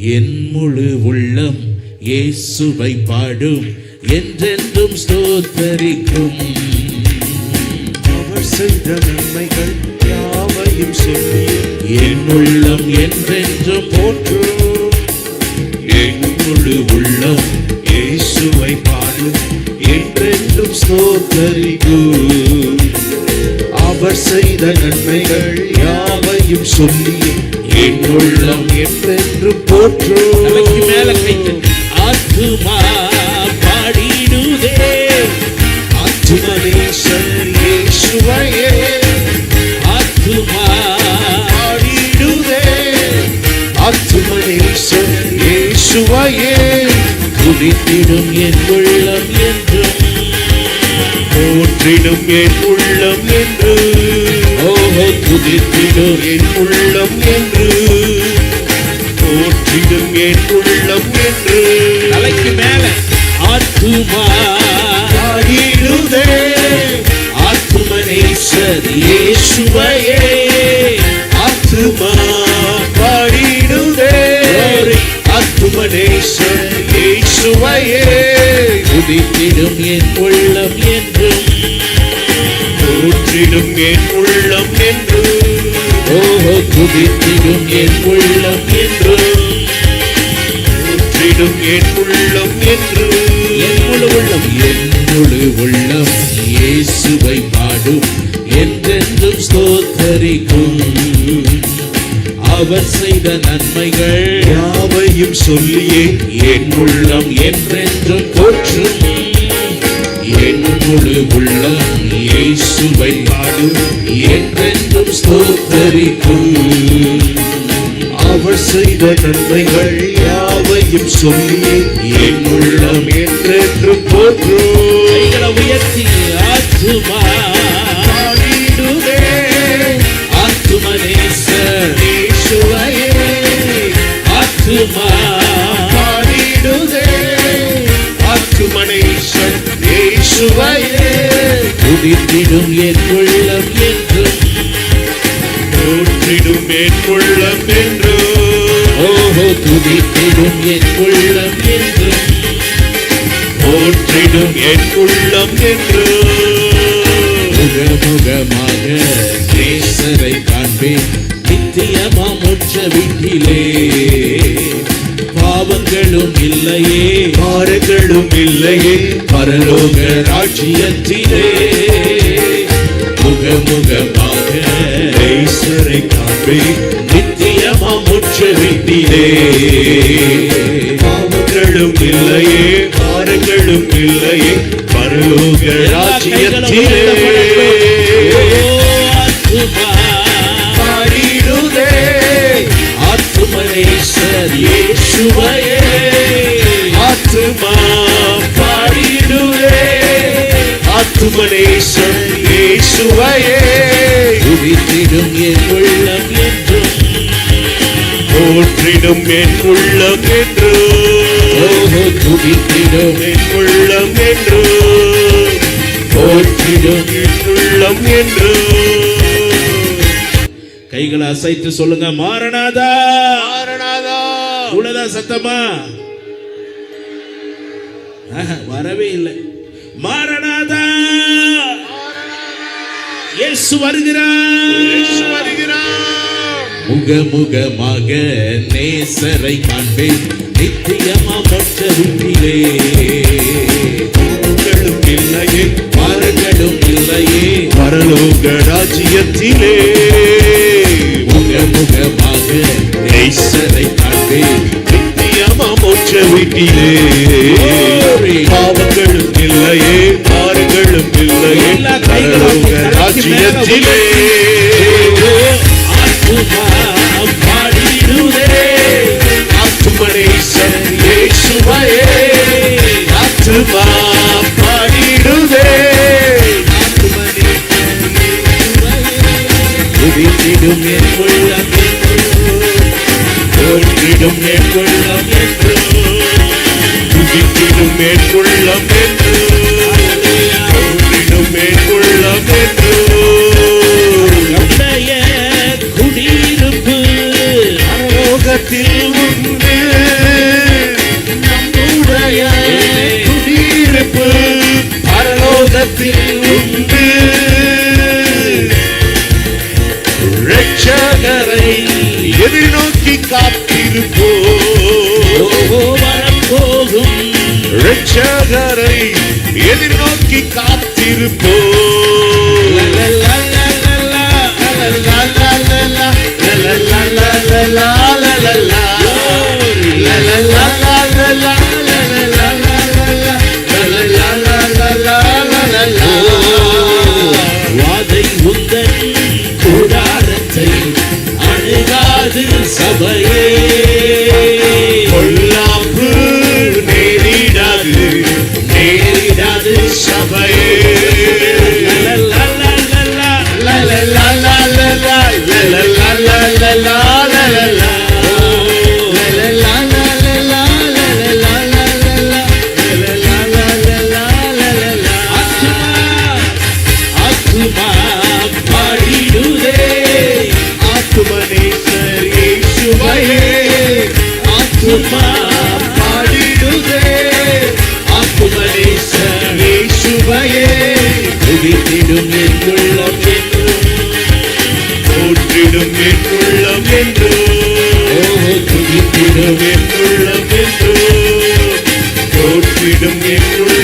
என் முழு உள்ளம் இயேசுவை பாடும். என்றென்றும் ஸ்தோத்தரிக்கும். அவர் செய்த நன்மைகள் யாவையும் சொல்லி என் உள்ளம் என்றென்றும் போற்றும். என் முழு உள்ளம் இயேசுவை பாடும். என்றென்றும் ஸ்தோத்தரிக்கும். அவர் செய்த நன்மைகள் யாவையும் சொல்லி உள்ளம் என்றென்றும் போற்றும் தலைக்கு மேல கைத்து ஆத்துமா பாடிடுதே. ஆத்துமனேசர் இயேசுவையே. ஆத்துமா பாடிடுதே. ஆத்துமனேசர் இயேசுவையே. துதித்திடும் என் உள்ளம் என்றும் போற்றிடும் என் உள்ளம் என்று. ஓஹோ துதித்திடும் என் உள்ளம் என்று. போற்றிடும் என் உள்ளம் என்று. தலைக்கு மேல. ஆத்துமா பாடிடுதே ஆத்துமனேசர் இயேசுவையே. ஆத்துமா பாடிடுதே. ஆத்துமனேசர் இயேசுவையே. துதித்திடும் என் உள்ளம் என்றும் போற்றிடும் என் உள்ளம் என்று ஓஹோ துதித்திடும் என் உள்ளம் என்று போற்றிடும் என் உள்ளம் என்று என் முழு உள்ளம் என் முழு உள்ளம் இயேசுவை பாடும் என்றென்றும் ஸ்தோத்தரிக்கும் அவர் செய்த நன்மைகள் யாவையும் சொல்லியே என் உள்ளம் என்றென்றும் போற்றும் என் முழு உள்ளம் இயேசுவை பாடும் என்றென்றும் ஸ்தோத்தரிக்கும். அவர் செய்த நன்மைகள் யாவையும் சொல்லியே என் உள்ளம் என்றென்று போற்றும் உயர்த்தி ஆத்துமா. ஆத்துமா ஆத்துமனேசன் இயேசுவையே. துதித்திடும் என் உள்ளம் என்றும் போற்றிடும் என் உள்ளம் என்று. ஓஹோ துதித்திடும் என் உள்ளம் என்றும் போற்றிடும் என் உள்ளம் என்று. முகமுகமாக நேசரை காண்பேன். நித்தியமா முற்ற வீட்டிலே. பாவங்களும் இல்லையே. பாரங்களும் இல்லையே. பரலோக ராஜ்யத்திலே. முகமுகமாக நேசரை காண்பே நித்தியமா முற்ற வீட்டிலே. பாவங்களும் இல்லையே. பாரங்களும் இல்லையே. பரலோக ராஜ்யத்திலே. இயேசுவையே ஆத்துமா பாடிடுதே ஆத்துமனேசன் இயேசுவையே துதித்திடும் என் உள்ளம் என்றும் போற்றிடும் என் உள்ளம் என்று ஓஹோ துதித்திடும் என் உள்ளம் என்று போற்றிடும் என் உள்ளம் என்று கைகளை அசைத்து சொல்லுங்க மாறனாதா மாரநாதா இவ்வளவுதான் சத்தமா? வரவே இல்லை. மாரநாதா இயேசு வருகிறார். வருகிறார். முகமுகமாக நேசரை காண்பேன். நித்தியமா மொட்ட வீட்டிலே பாவங்களும் இல்லையே. பாரங்களும் இல்லையே. பரலோக ராஜ்யத்திலே. வீட்டிலே பாவங்களும் இல்லையே பாரங்களும் இல்லையே ராஜ்யத்திலே. ஆத்துமா பாடிடுதே ஆத்துமனேசன் இயேசுவையே ஆத்துமா பாடிடுதே துதித்திடும் என் உள்ளம் போற்றிடும் ஒன்றினும் மேற்கொள்ள பெற்று ஒன்றினும் மேற்கொள்ள பெற்று நம்முடைய குடியிருப்பு அரோகத்தில் உண்டு. நம்முடைய குடியிருப்பு அரலோகத்தில் உண்டு. ரட்சகரை எதிர்நோக்கி காத்திருப்போம். என்று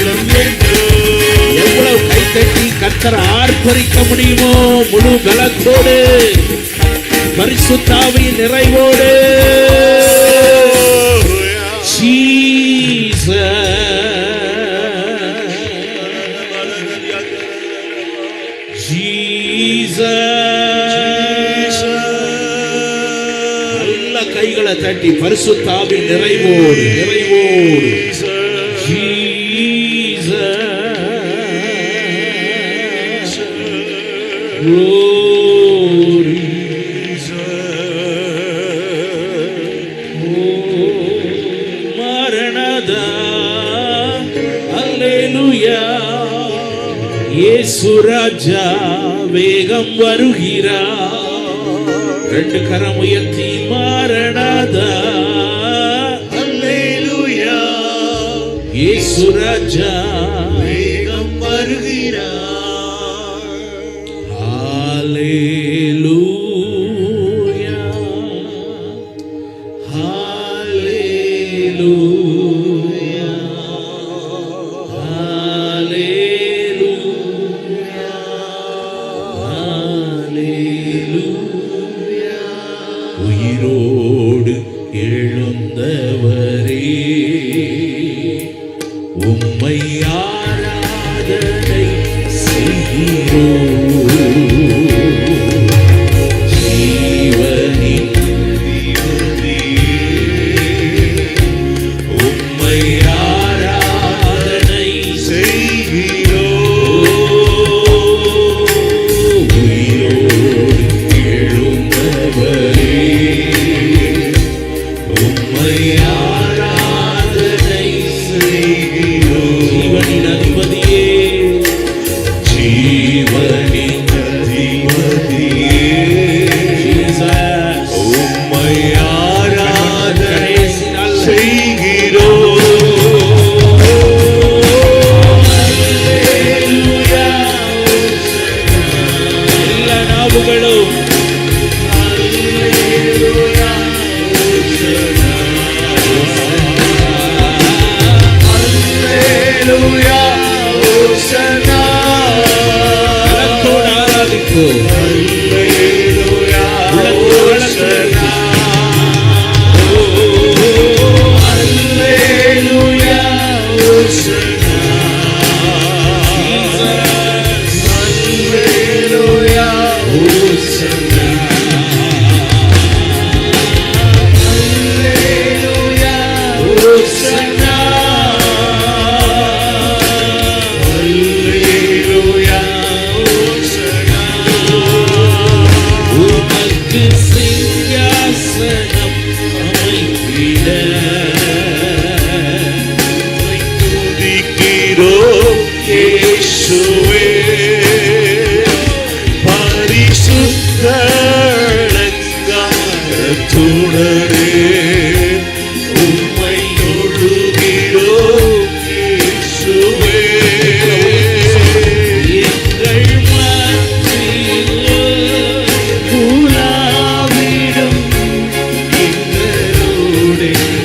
எவ்வளவு கைத்தட்டி கத்தர ஆர்ப்பரிக்க முடியுமோ? முழு பலத்தோடு பரிசுத்தாவின் நிறைவோடு. கைகளை தட்டி பரிசுத்தாவின் நிறைவோடு நிறைவோடு. Jesus. Glory. மரணதா அல்லேலூயா இயேசு ராஜா வேகம் வருகிறா ரெண்டு கரம் உயர்த்தி மரணதா இயேசு ராஜா வேகம் வருகிறார். உயிரோடு எழுந்தவரே உம்மை city.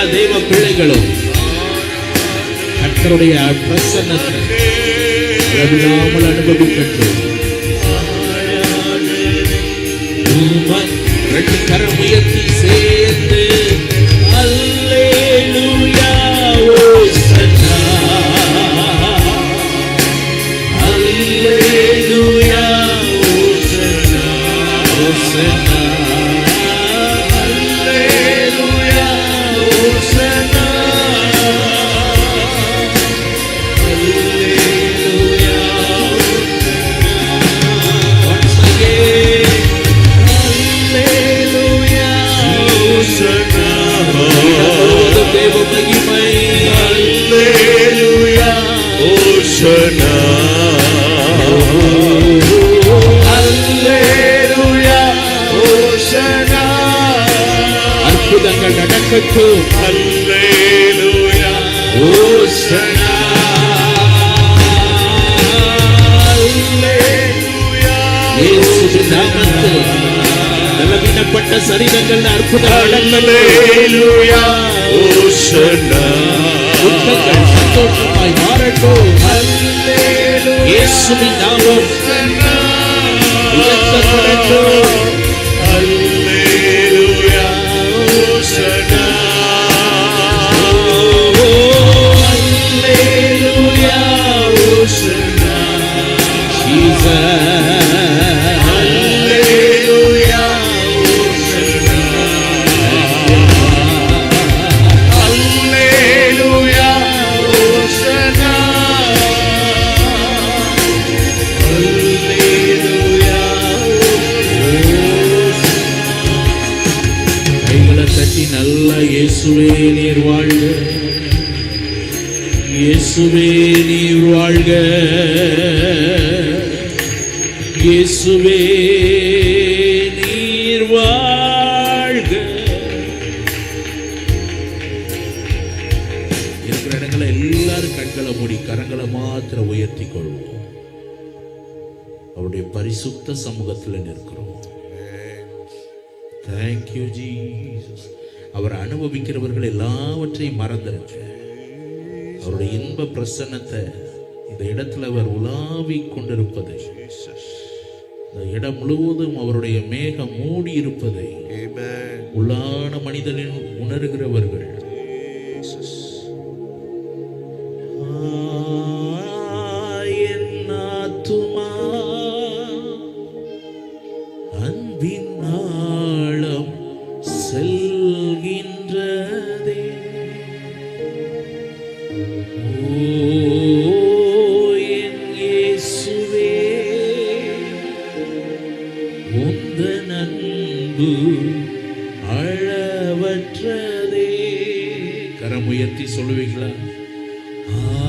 எல்லா தெய்வ பிள்ளைகளும் கர்த்தருடைய பிரசன்னத்தை விடாமல் அனுபவிக்கட்டும். ரெண்டு கரம் உயர்த்தி சேர்ந்து அல்லேலூயா அல்லேலூயா அற்புதங்கள் நடக்கட்டும். ஓசனா பலவீனப்பட்ட சரீரங்கள் துக்கங்கள் சந்தோஷமாய் மாறட்டும். இயேசுவின் நாமம். இயேசுவே நீர் வாழ்க. இயேசுவே நீர் வாழ்க. இயேசுவே நீர் வாழ்க. இருக்கிற இடங்களை எல்லாரும் கண்களை மூடி கரங்களை மாத்திர உயர்த்தி கொள்வோம். அவருடைய பரிசுத்த சமூகத்தில் நிற்கிறோம். தேங்க்யூ ஜீசஸ் அவர் அனுபவிக்கிறவர்கள் எல்லாவற்றையும் மறந்துருங்க அவருடைய இன்ப பிரசன்னத்தை இந்த இடத்துல அவர் உலாவிக் கொண்டிருப்பதை இந்த இடம் முழுவதும் அவருடைய மேகம் மூடி இருப்பதை. உள்ளான மனிதனின் உணர்கிறவர்கள் கரம் உயர்த்தி சொல்லுவீங்களா? ஆ,